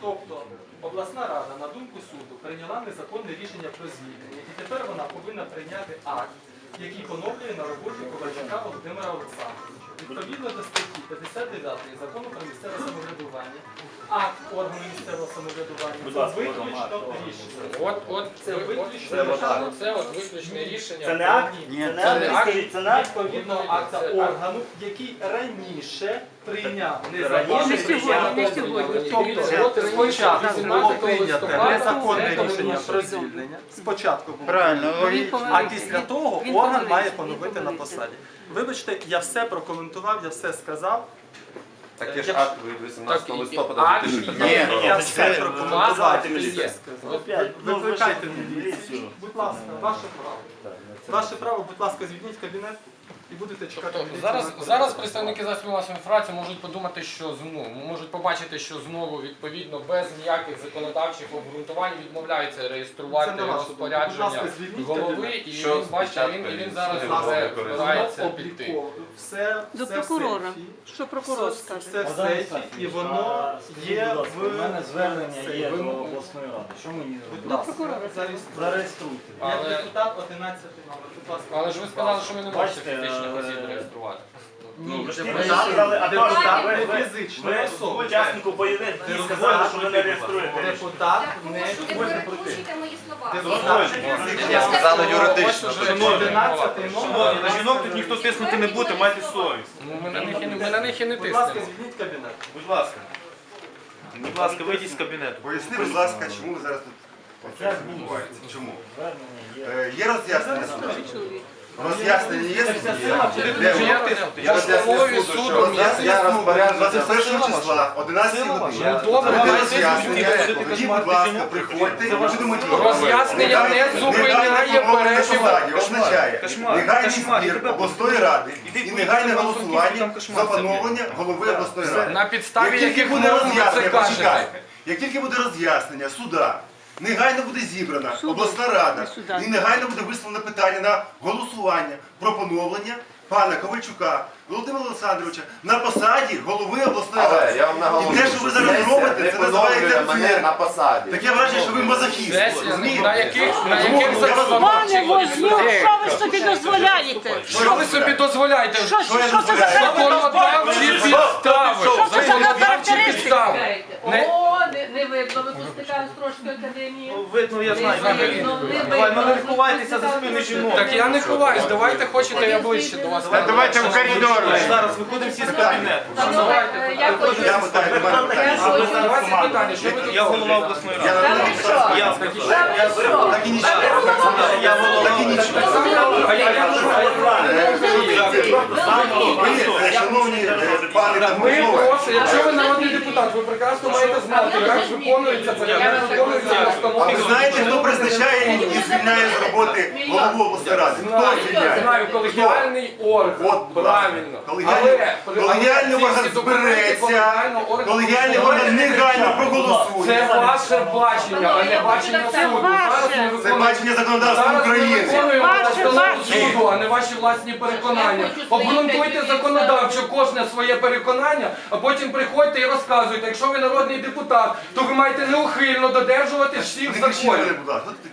Тобто обласна рада, на думку суду, прийняла незаконне рішення про звільнення, і тепер вона повинна прийняти акт, який поновлює на роботі Ковальчука Володимира Олександровича. Відповідно до статті 59 закону про органу місцевого самоврядування Будь це ласка, виключно рішення. От, от, Це виключно це, рішення. от, це от виключне рішення. Це не акт? Ні. Це не акт? це не акт? Відповідно акта органу, який раніше прийняв Раніше незаконне сьогодні, рішення. не сьогодні. Тобто спочатку було 18 прийнято незаконне рішення про звільнення. Спочатку було Правильно, а після того орган має поновити на посаді. Вибачте, я все прокоментував, я все сказав. Так є ж акт від 18 листопада 2015 року. Я все міліцію. Ну, Викликайте міліцію. Будь ласка, ваше право. Ну, Ваше право, будь ласка, звільніть кабінет і будете чекати. Тобто міліцію зараз, на зараз представники засобів масової інформації можуть подумати, що знову можуть побачити, що знову відповідно без ніяких законодавчих обґрунтувань відмовляється реєструвати Це. Будь розпорядження ласка, звільніть голови, і Що він бачить, спочатку він, і він зараз із- вже збирається піти. обліковано. Все, До все в прокурора. сейфі. Що прокурор Все- скаже? Все в Богдан сейфі, Олександрович, і воно а скажіть, є будь ласка, в У мене звернення є Ви- до обласної ради. Що мені Будь робити? До ласка, прокурора. зареєструйте. Зареєструйте. Як Але- депутат 11 номер, будь ласка. Але ж ви сказали, що ви не можете Бачите, е, реєструвати. Ви ж тільки сказали, а депутат ви- не ви- фізична Ви учаснику бойових дій сказали, що ви не реєструєте. Депутат Так, не прийти. перекручуєте мої слова. Я особа. юридично. Ось уже Шановні, 11 номер. На жінок тут ніхто тиснути не буде, майте совість. Ну, ми на них і не, ми на них і не Будь ласка, тиснемо. звільніть кабінет. Будь ласка. Будь ласка, вийдіть з кабінету. Поясни, будь ласка, чому ви зараз тут відбувається? Чому? Є. Е, Є роз'яснення суду? Роз'яснення є суду? Я розпорядження 21 числа, 11 годині. Ну. Тоді, будь ласка, приходьте і будемо діяти. Роз'яснення не зупиняє перебіг. означає негайний збір обласної ради і негайне голосування за голови обласної ради. На підставі Як яких буде роз'яснення, як тільки буде роз'яснення суда, негайно буде зібрана обласна рада і негайно буде висловлено питання на голосування про поновлення пана Ковальчука Володимира Олександровича на посаді голови обласної Але ради. я вам наголошую, І те, що ви зараз робите, це називається мене на посаді. Таке враження, що ви мазохіст. Розумієте? на яких, на яких Пане Вознюк, що ви собі дозволяєте? Що ви собі дозволяєте? Що, що, що це за Законодавчі підстави. Що це за Законодавчі характеристики? підстави. Не- О, не, не видно, випускника з трошки академії. Ну, видно, я знаю. Не Давай, ну не ховайтеся за спини жінок. Так я не ховаюсь, давайте хочете, я ближче до вас. Давайте в коридор. Зараз виходимо всі з кабінету. Давайте. Я хочу. Давайте питання, що ви тут Я голова обласної ради. Я Так і нічого. Я голова Так і нічого. Шановні е, пане та Ми якщо ви народний депутат, ви прекрасно маєте знати, як виконується порядок, як виконується а постанова. ви знаєте, хто призначає і звільняє з роботи голову обласної ради? Хто Знаю, звільняє? знаю, колегіальний орган, От, правильно. Колегіальний- Але- колегіальний але орган збереться, колегіального органу колегіальний орган негайно проголосує. Це ваше бачення, а не бачення Це суду. Зараз ми Це виконуємо- бачення законодавства Зараз ми України. виконуємо Ваше постанову бачення. суду, а не ваші власні переконання. Обґрунтуйте законодавчо кожне своє переконання, а потім приходьте і розказуйте. Якщо ви народний депутат, то ви маєте неухильно додержувати всіх законів.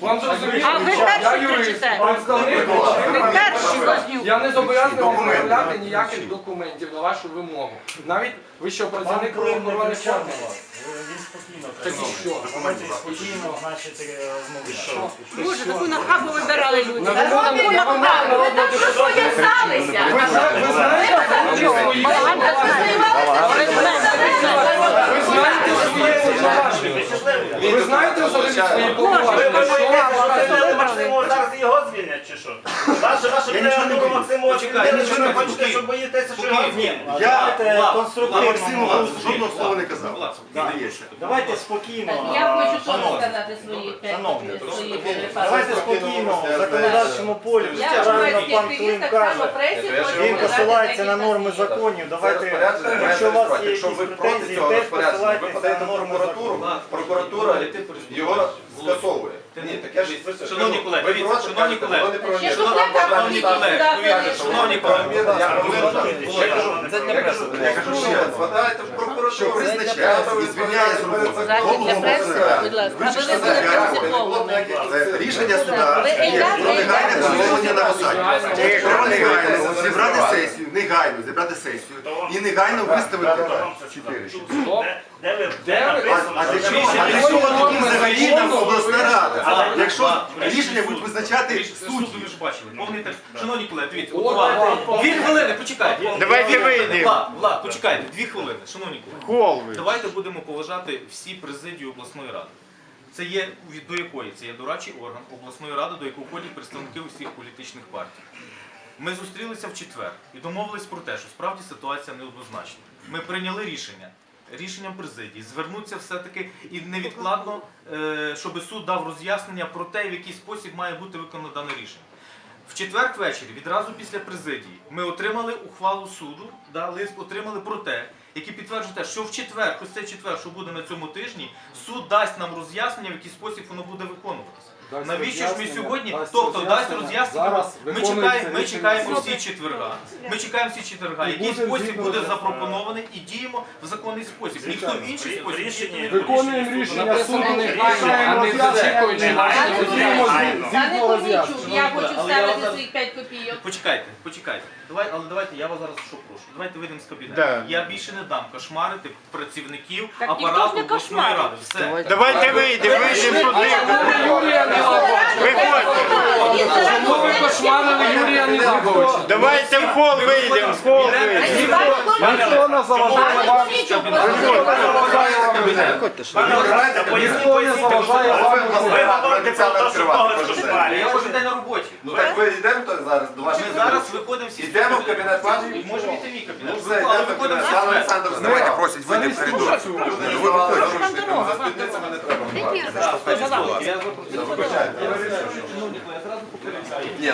Вам зрозуміло? А ви Я юрист, представник. Ви. Я не зобов'язаний вам виявляти ніяких документів на вашу вимогу. Навіть ви що працівник правоохоронних органів. Спокійно Так що? Спокійно, значить, е. Боже, таку нахабу вибирали люди. Таку нахабу. Ви що депутата. в'язалися? Ви зна- ви знаєте свої що повноваження? Ви знаєте свої повноваження? Боюсь. Максимова Почекай, нічого не хочете, що боїтеся, що. Я- Давайте Влад, конструктивно. Жодного слова не казав. Здається. Давайте спокійно. Я а, хочу теж шановні. сказати свої п'ять Шановні, свої Давайте спокійно, в законодавчому полі. Я Правильно громадський пан активіст, Клим так само каже. пресі Я хочу Він посилається на норми законів. Давайте, розпорядження якщо у вас є Якщо якісь ви проти претензії, цього теж розпорядження, ви посилайтеся на в норми прокуратуру, закону. прокуратура його скасовує. Ні, так я ж Шановні колеги, дивіться, шановні колеги. Ще тут не Шановні колеги, повірте, шановні колеги, Я преси. Я кажу ще раз. Складаєте в що прокуратуру. призначає звільняє з роботи Захід для преси, будь ласка. Аби ви були принциповими. Це рішення суда є про негайне йдете. на посаді. Треба негайно зібрати сесію, негайно зібрати сесію і негайно виставити чотири. Де ви? А, а для чого, а для чого тоді взагалі нам обласна рада? Якщо рішення будуть визначати судді. ви ж бачили. Повний текст. Шановні колеги, дивіться, от дві хвилини, почекайте. Давайте вийдемо. Влад, Влад, почекайте, дві хвилини. Шановні колеги. Давайте будемо поважати всі президії обласної ради. Це є від до якої? Це є дорадчий орган обласної ради, до якого входять представники усіх політичних партій. Ми зустрілися в четвер і домовились про те, що справді ситуація неоднозначна. Ми прийняли рішення. Рішенням президії звернутися все-таки і невідкладно, е, щоб суд дав роз'яснення про те, в який спосіб має бути виконано дане рішення. В четвер ввечері, відразу після президії, ми отримали ухвалу суду, отримали про те, який підтверджує те, що в четвер, ось цей четвер, що буде на цьому тижні, суд дасть нам роз'яснення, в який спосіб воно буде виконуватися. Дасть Навіщо ж ми сьогодні, дасть тобто дасть роз'яснення. ми чекаємо, ми чекаємо всі четверга. Ми чекаємо всі четверга, І який спосіб буде запропонований і діємо в законний спосіб. Ніхто в інший спосіб буде. Виконуємо рішення суду, а не зачікуючи Пане Корнійчук, я хочу ставити своїх 5 копійок. Почекайте, почекайте. Давай, але давайте я вас зараз що прошу. Давайте вийдемо з кабінету. Да. Я більше не дам кошмарити працівників Так ніхто ж апарату обласної ради. Все. Давайте вийдемо, вийдемо туди. Виходьте. Чому ви кошмарили Юрія Незабовича? Давайте в хол вийдемо, в хол вийдемо. Ніхто не заважає вам. Ніхто не заважає вам. Ви говорите про те, що Я кожен день на роботі. Ну так ви йдемо то зараз до вашого Ми зараз виходимо всі. Йдемо в кабінет ваш? Можемо йти мій Ну кабінет. все, Але йдемо в кабінет. Пан Олександр, давайте просить вийти в коридор. Не давали заручниками, за спідницями не треба. Так, я запропоную. Вибачайте. Ні,